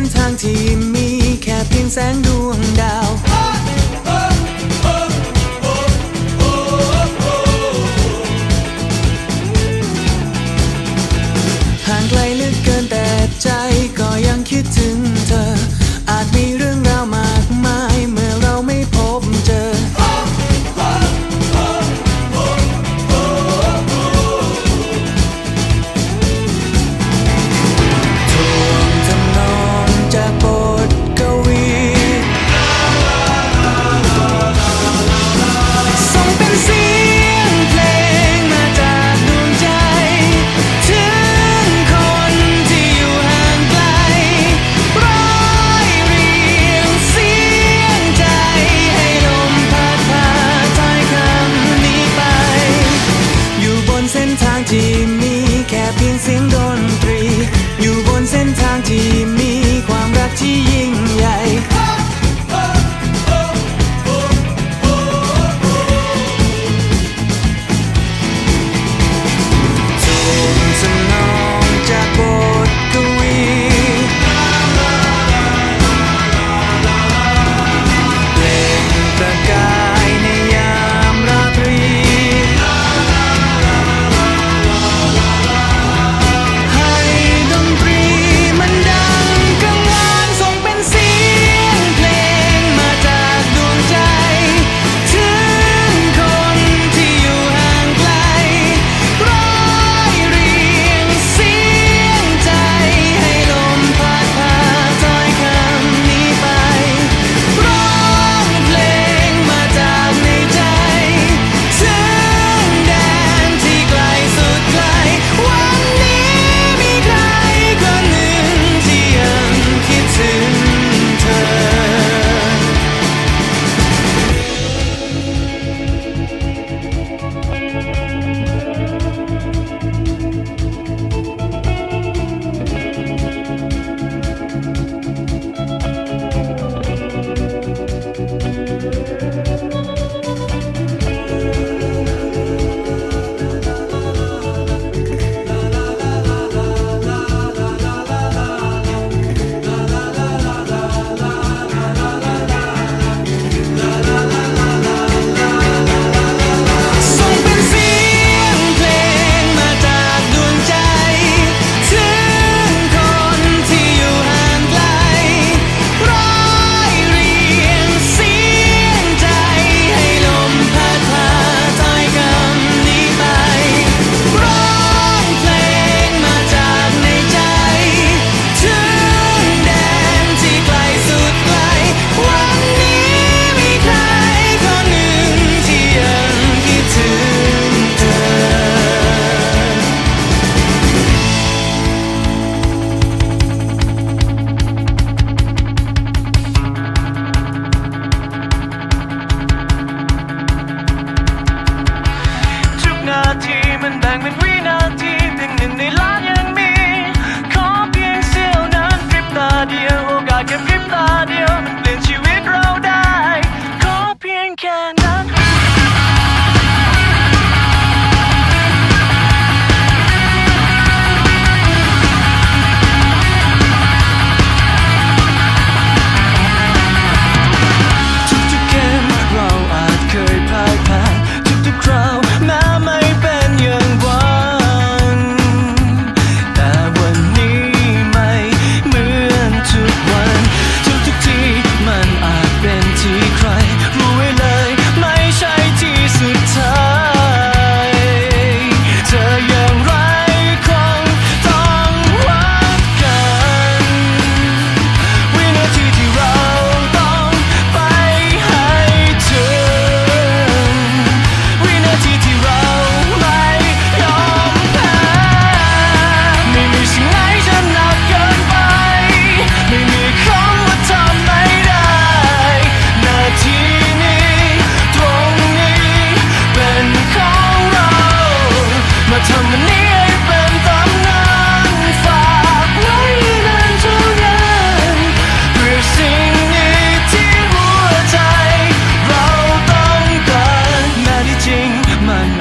นทางที่มีแค่เพียงแสงดวง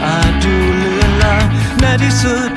อาจดูเลือนลางในที่สุด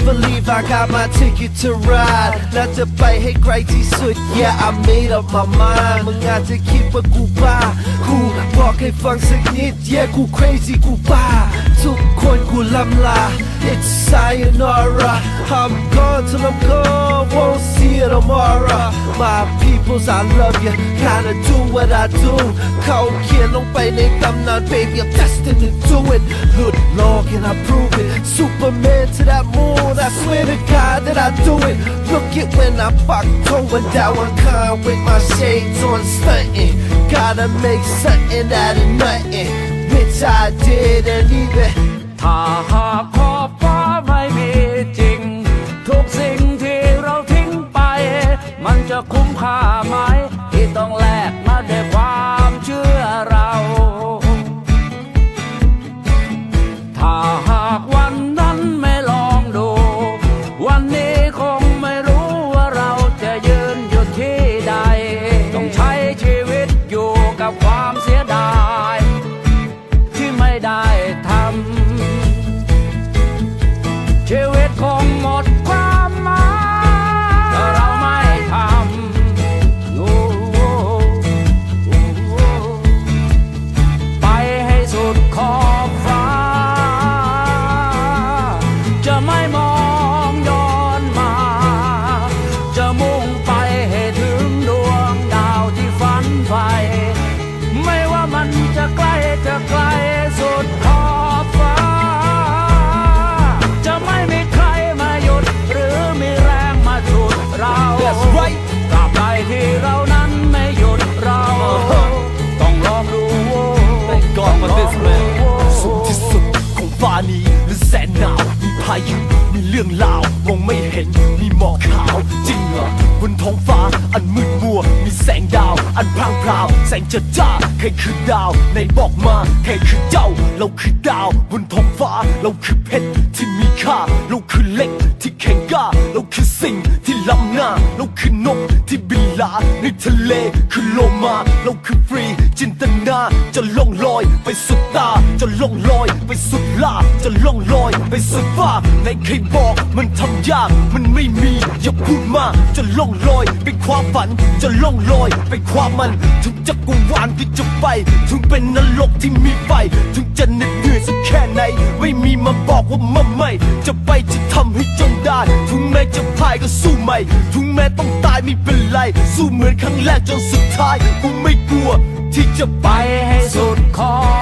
Just believe I got my ticket to ride และจะไปให้ไกลที่สุด Yeah I made up my mind มึงอาจจะคิดว่ากูบ้า กูบอกให้ฟังสักนิด Yeah กู crazy กูบ้า ทุกคนกูลำลา It's sayonara I'm gone till I'm gone Won't see you tomorrow My peoples I love you Kinda do what I do เขาเขียนลงไปในตำนาน Baby I'm destined to do it หลุดโลก and I prove it Superman to that moon I swear to God that I do it Look at when I fuck going down one kind With my shades on stunting Gotta make something out of nothing Which I did and even ถ้าหาก ที่ต้ ไม่มองย้อนมา จะมุ่งไปให้ถึงดวงดาวที่ฝันใฝ่ไม่ว่ามันจะไกล้จะไกลสุดขอบฟ้า จะไม่มีใครมาหยุดหรือมีแรงมาฉุดเรา That's right ตราบใดที่เรานั้นไม่หยุดเรา ต้องลองดูโว้ Thank God for this ต้องล man องดูโว้สูงที่สุดของฟ้านี้และแสนหนาว มีพายุมีเรื่องราวมองไม่เห็น มีหมอกขาว จริงเหรอบนท้องฟ้าอันมืดมัว มีแสงดาว อันพรางพราว แสงจะจ้าใครคือดาวในบอกมาใครคือเจ้า เราคือดาว บนท้องฟ้า เราคือเพชรที่มีค่า เราคือเหล็กที่แข็งกล้า เราคือสิ่งที่ล้ำหน้า เราคือนกที่บินลาในทะเล คือโลมา เราคือฟรี จินตนาจะล่องลอยไปสุดตา จะล่องลอยไปสุดลาจะล่องลอยไปสุดฟ้าในใครบอกมันทำยาก มันไม่มีอย่าพูดมากจะล่องลอยไปความฝัน จะล่องลอยไปความมัน ถึงจักรวาลที่จะไป ถึงเป็นนรกที่มีไฟถึงจะเหน็ดเหนื่อยสักแค่ไหน ไม่มีมาบอกว่ามันไม่ จะไปจะทำให้จนได้ ถึงแม้จะพ่ายก็สู้ใหม่ ถึงแม้ต้องตายไม่เป็นไร สู้เหมือนครั้งแรกจนสุดท้ายกูไม่กลัว ที่จะไปให้สุดขอบ